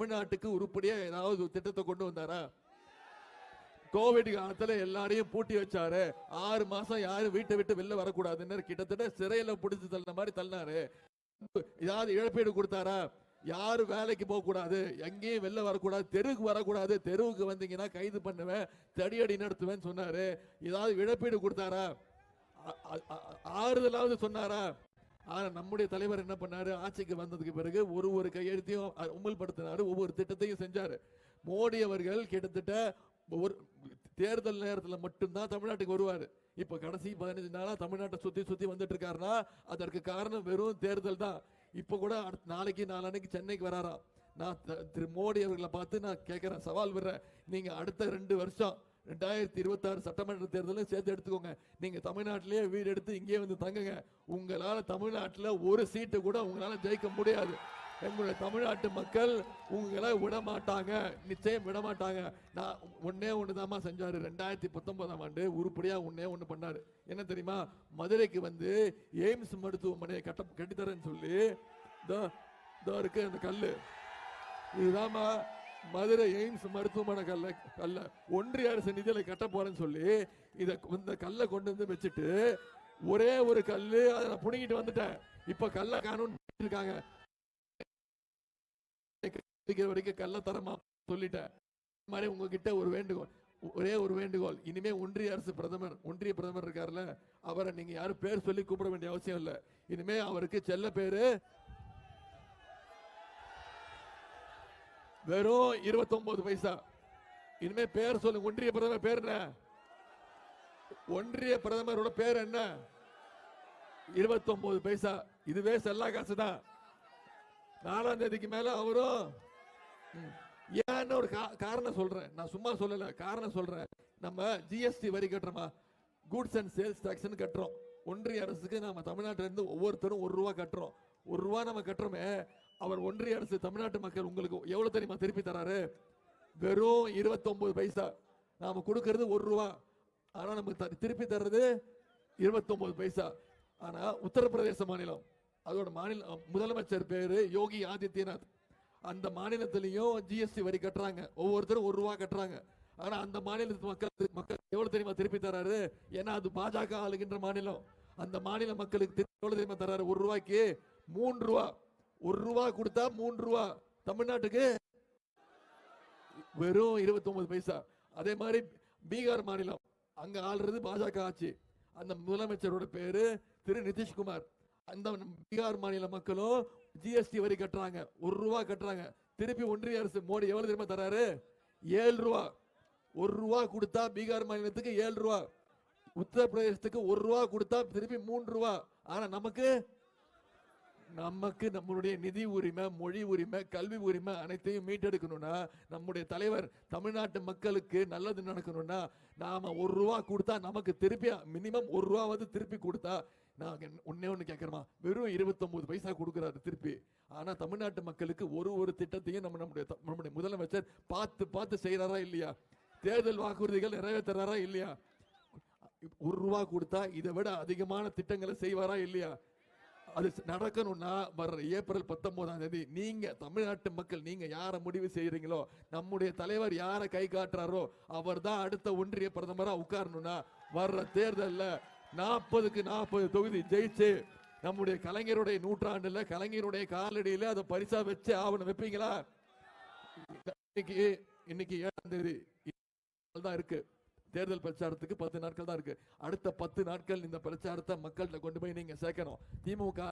தமிழ்நாட்டுக்கு உருப்படியா ஏதாவது ஒரு திட்டத்தை கொண்டு வந்தாரா? கோவிட் காலத்துல எல்லாரையும் பூட்டி வச்சாரு. ஆறு மாசம் யாரும் வீட்டை விட்டு வெளில வரக்கூடாதுன்னு கிட்டத்தட்ட சிறையில பிடிச்சி தள்ளின மாதிரி தள்ளினாரு. ஏதாவது இழப்பீடு கொடுத்தாரா? யாரும் வேலைக்கு போக கூடாது எங்கேயும் வெளில வரக்கூடாது. தெருவுக்கு வரக்கூடாது. தெருவுக்கு வந்தீங்கன்னா கைது பண்ணுவேன். தடியடி நடத்துவேன்னு சொன்னாரு. ஏதாவது இழப்பீடு கொடுத்தாரா? ஆறுதலாவது சொன்னாரா? ஆனால் நம்முடைய தலைவர் என்ன பண்ணார்? ஆட்சிக்கு வந்ததுக்கு பிறகு ஒரு ஒரு கையெழுத்தையும் அமல்படுத்தினார் ஒவ்வொரு திட்டத்தையும் செஞ்சார். மோடி அவர்கள் கிட்டத்தட்ட ஒரு தேர்தல் நேரத்தில் மட்டும்தான் தமிழ்நாட்டுக்கு வருவார். இப்போ கடைசி பதினஞ்சு நாளாக தமிழ்நாட்டை சுற்றி சுற்றி வந்துட்டு இருக்காருன்னா அதற்கு காரணம் வெறும் தேர்தல் தான். இப்போ கூட அடுத்த நாளைக்கு நாளானைக்கு சென்னைக்கு வராராம். நான் த- திரு மோடி அவர்களை பார்த்து நான் கேட்குறேன் சவால் விடுறேன். நீங்கள் அடுத்த ரெண்டு வருஷம் ரெண்டாயிரத்தி இருபத்தாறு சட்டமன்ற தேர்தலும் சேர்த்து எடுத்துக்கோங்க. நீங்கள் தமிழ்நாட்டிலேயே வீடு எடுத்து இங்கேயே வந்து தங்குங்க. உங்களால் தமிழ்நாட்டில் ஒரு சீட்டு கூட உங்களால் ஜெயிக்க முடியாது. எங்களுடைய தமிழ்நாட்டு மக்கள் உங்களை விட மாட்டாங்க நிச்சயம் விடமாட்டாங்க. நான் ஒன்னே ஒண்ணுதாம்மா செஞ்சார். ரெண்டாயிரத்தி பத்தொன்பதாம் ஆண்டு உருப்படியாக ஒன்னே ஒன்று பண்ணார். என்ன தெரியுமா? மதுரைக்கு வந்து எய்ம்ஸ் மருத்துவமனையை கட்ட கட்டித்தரேன்னு சொல்லி இதோ இதோ இருக்கு அந்த கல் இதுதாம்மா மதுரை எய்ம்ஸ் மருத்துவமனை கல்ல கல்ல ஒன்றிய அரசு நிதியில கட்ட போறேன்னு சொல்லி இத இந்த கல்லை கொண்டு வந்து வச்சுட்டு ஒரே ஒரு கல்லு அதை நான் புடுங்கிட்டு வந்துட்டேன். இப்ப கல்ல காணும் இருக்காங்க வரைக்கும் கல்ல தரமா சொல்லிட்டேன். இந்த மாதிரி உங்ககிட்ட ஒரு வேண்டுகோள் ஒரே ஒரு வேண்டுகோள். இனிமே ஒன்றிய அரசு பிரதமர் ஒன்றிய பிரதமர் இருக்காருல்ல அவரை நீங்க யாரும் பேர் சொல்லி கூப்பிட வேண்டிய அவசியம் இல்ல. இனிமே அவருக்கு செல்ல பேரு வெறும் 29 பைசா. இனிமே பேர் சொல்லுங்க ஒன்றிய பிரதமர் பேர் என்ன? ஒன்றிய பிரதமரோட பேர் என்ன? 29 பைசா. இதுவே செல்லா காசு தான் நாலாம் தேதிக்கு மேல அவரும் ஏன்னு ஒரு கா- காரணம் சொல்றேன். நான் சும்மா சொல்லல காரணம் சொல்றேன். நம்ம ஜிஎஸ்டி வரி கட்டுறோமா? கூட்ஸ் அண்ட் சேல்ஸ் டாக்ஸ்னு கட்டுறோம். ஒன்றிய அரசுக்கு நம்ம தமிழ்நாட்டிலேருந்து ஒவ்வொருத்தரும் ஒரு ரூபா கட்டுறோம். ஒரு ரூபா நம்ம கட்டுறோமே அவர் ஒன்றிய அரசு தமிழ்நாட்டு மக்கள் உங்களுக்கு எவ்வளவு தெரியுமா திருப்பி தராரு? வெறும் 29 பைசா. நாம கொடுக்கறது ஒரு ரூபா. ஆனா நமக்கு த- திருப்பி தர்றது 29 பைசா. ஆனா உத்தரப்பிரதேச மாநிலம். அதோட மாநில முதலமைச்சர் பேரு யோகி ஆதித்யநாத். அந்த மாநிலத்திலையும் ஜிஎஸ்டி வரி கட்டுறாங்க. ஒவ்வொருத்தரும் ஒரு ரூபா கட்டுறாங்க. ஆனா அந்த மாநிலத்து மக்கள் மக்கள் எவ்வளவு தெரியுமா திருப்பி தராரு? ஏன்னா அது பாஜக ஆளுகின்ற மாநிலம். அந்த மாநில மக்களுக்கு திருப்பி எவ்வளவு தெரியுமா தராரு? ஒரு ரூபாய்க்கு மூன்று ரூபா. ஒரு ரூபா கொடுத்தா மூன்று ரூபா. தமிழ்நாட்டுக்கு வெறும் 29 பைசா. அதே மாதிரி பீகார் மாநிலம். அங்க ஆள்றது பாஜக ஆட்சி. அந்த முதலமைச்சரோட பேரு திரு நிதிஷ்குமார். அந்த பீகார் மாநில மக்களும் ஜிஎஸ்டி வரி கட்டுறாங்க. ஒரு ரூபா கட்டுறாங்க. திருப்பி ஒன்றிய அரசு மோடி எவ்வளவு தெரியுமா தராரு? ஏழு ரூபா. ஒரு ரூபா கொடுத்தா பீகார் மாநிலத்துக்கு ஏழு ரூபா. உத்தரப்பிரதேசத்துக்கு ஒரு ரூபா கொடுத்தா திருப்பி மூன்று ரூபா. ஆனா நமக்கு நமக்கு நம்மளுடைய நிதி உரிமை மொழி உரிமை கல்வி உரிமை அனைத்தையும் மீட்டெடுக்கணும்னா நம்முடைய தலைவர் தமிழ்நாட்டு மக்களுக்கு நல்லது நடக்கணும்னா நாம ஒரு ரூபா கொடுத்தா நமக்கு திருப்பி மினிமம் ஒரு ரூபாவது திருப்பி கொடுத்தா நாங்க ஒன்னே ஒன்று கேட்குறமா வெறும் 29 பைசா கொடுக்குறாரு திருப்பி. ஆனா தமிழ்நாட்டு மக்களுக்கு ஒரு ஒரு திட்டத்தையும் நம்ம நம்முடைய நம்முடைய முதலமைச்சர் பார்த்து பார்த்து செய்கிறாரா இல்லையா? தேர்தல் வாக்குறுதிகள் நிறைவேற்றுறாரா இல்லையா? ஒரு ரூபா கொடுத்தா இதை விட அதிகமான திட்டங்களை செய்வாரா இல்லையா? அது நடக்கணும்னா வர்ற ஏப்ரல் பத்தொன்பதாம் தேதி நீங்க தமிழ்நாட்டு மக்கள் நீங்க யாரை முடிவு செய்யறீங்களோ நம்முடைய தலைவர் யாரை கை காட்டுறாரோ அவர் தான் அடுத்த ஒன்றிய பிரதமரா உட்காரணும்னா வர்ற தேர்தல்ல நாற்பதுக்கு நாற்பது தொகுதி ஜெயிச்சு நம்முடைய கலைஞருடைய நூற்றாண்டுல கலைஞருடைய காலடியில அதை பரிசா வச்சு ஆவணம் வைப்பீங்களா? இன்னைக்கு இன்னைக்கு ஏழாம் தேதி தான் இருக்கு. தேர்தல் பிரச்சாரத்துக்கு பத்து நாட்கள் தான் இருக்கு. அடுத்த பத்து நாட்கள் இந்த பிரச்சாரத்தை மக்கள்கிட்ட கொண்டு போய் நீங்க சேர்க்கணும். திமுக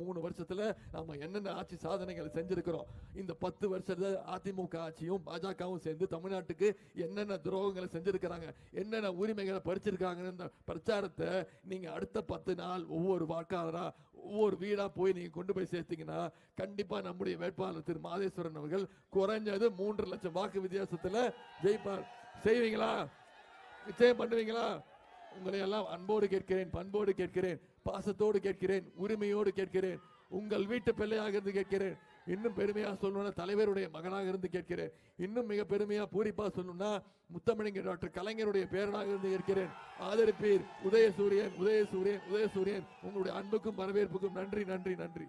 மூணு வருஷத்துல நம்ம என்னென்ன ஆட்சி சாதனைகள் செஞ்சிருக்கிறோம். இந்த பத்து வருஷத்துல அதிமுக ஆட்சியும் பாஜகவும் சேர்ந்து தமிழ்நாட்டுக்கு என்னென்ன துரோகங்களை செஞ்சிருக்கிறாங்க என்னென்ன உரிமைகளை பறிச்சிருக்காங்கன்னு இந்த பிரச்சாரத்தை நீங்க அடுத்த பத்து நாள் ஒவ்வொரு வாக்காளரா ஒவ்வொரு வீடா போய் நீங்க கொண்டு போய் சேர்த்தீங்கன்னா கண்டிப்பா நம்முடைய வேட்பாளர் திரு மாதேஸ்வரன் அவர்கள் குறைஞ்சது மூன்று லட்சம் வாக்கு வித்தியாசத்துல ஜெயிப்பார். செய்வீங்களா? நிச்சயம் பண்ணுவீங்களா? உங்களை எல்லாம் அன்போடு கேட்கிறேன் பண்போடு கேட்கிறேன் பாசத்தோடு கேட்கிறேன் உரிமையோடு கேட்கிறேன் உங்கள் வீட்டு பிள்ளையாக இருந்து கேட்கிறேன். இன்னும் பெருமையா சொல்லணும்னா தலைவருடைய மகனாக இருந்து கேட்கிறேன். இன்னும் மிக பெருமையா பூரிப்பா சொல்லணும்னா முத்தமிழங்க டாக்டர் கலைஞருடைய பேரனாக இருந்து கேட்கிறேன். ஆதரிப்பீர் உதயசூரியன் உதயசூரியன் உதயசூரியன். உங்களுடைய அன்புக்கும் வரவேற்புக்கும் நன்றி நன்றி நன்றி.